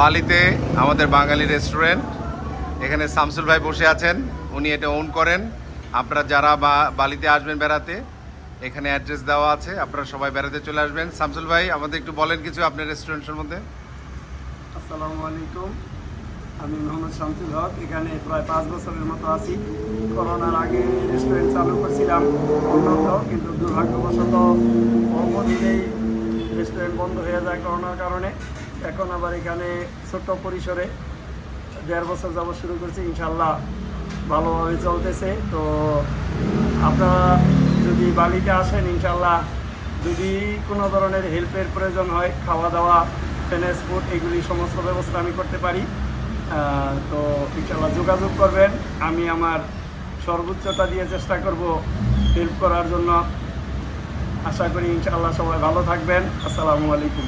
বালিতে আমাদের বাঙালি রেস্টুরেন্ট এখানে শামসুল ভাই বসে আছেন, উনি এটা ওন করেন। আপনারা যারা বালিতে আসবেন বেড়াতে, এখানে অ্যাড্রেস দেওয়া আছে, আপনারা সবাই বেড়াতে চলে আসবেন। শামসুল ভাই, আমাদের একটু বলেন কিছু আপনার রেস্টুরেন্টের মধ্যে। আসসালামু আলাইকুম, আমি মোহাম্মদ শামসুল হক, এখানে প্রায় পাঁচ বছরের মতো আছি। করোনার আগে রেস্টুরেন্ট চালু করছিলাম উন্নত কিন্তু দুর্ভাগ্যবশত অল্পদিনেই রেস্টুরেন্ট বন্ধ হয়ে যায় করোনার কারণে। এখন আবার এখানে ছোট্ট পরিসরে দেড় বছর যাবত শুরু করছি ইনশাল্লাহ ভালোভাবে চলতেছে। তো আপনারা যদি বালিতে আসেন ইনশাল্লাহ যদি কোনো ধরনের হেল্পের প্রয়োজন হয় খাওয়া দাওয়া ট্রান্সপোর্ট এগুলি সমস্ত ব্যবস্থা আমি করতে পারি। তো ইনশাল্লাহ যোগাযোগ করবেন। আমি আমার সর্বোচ্চটা দিয়ে চেষ্টা করব হেল্প করার জন্য। আশা করি ইনশাআল্লাহ সবাই ভালো থাকবেন। আসসালামু আলাইকুম।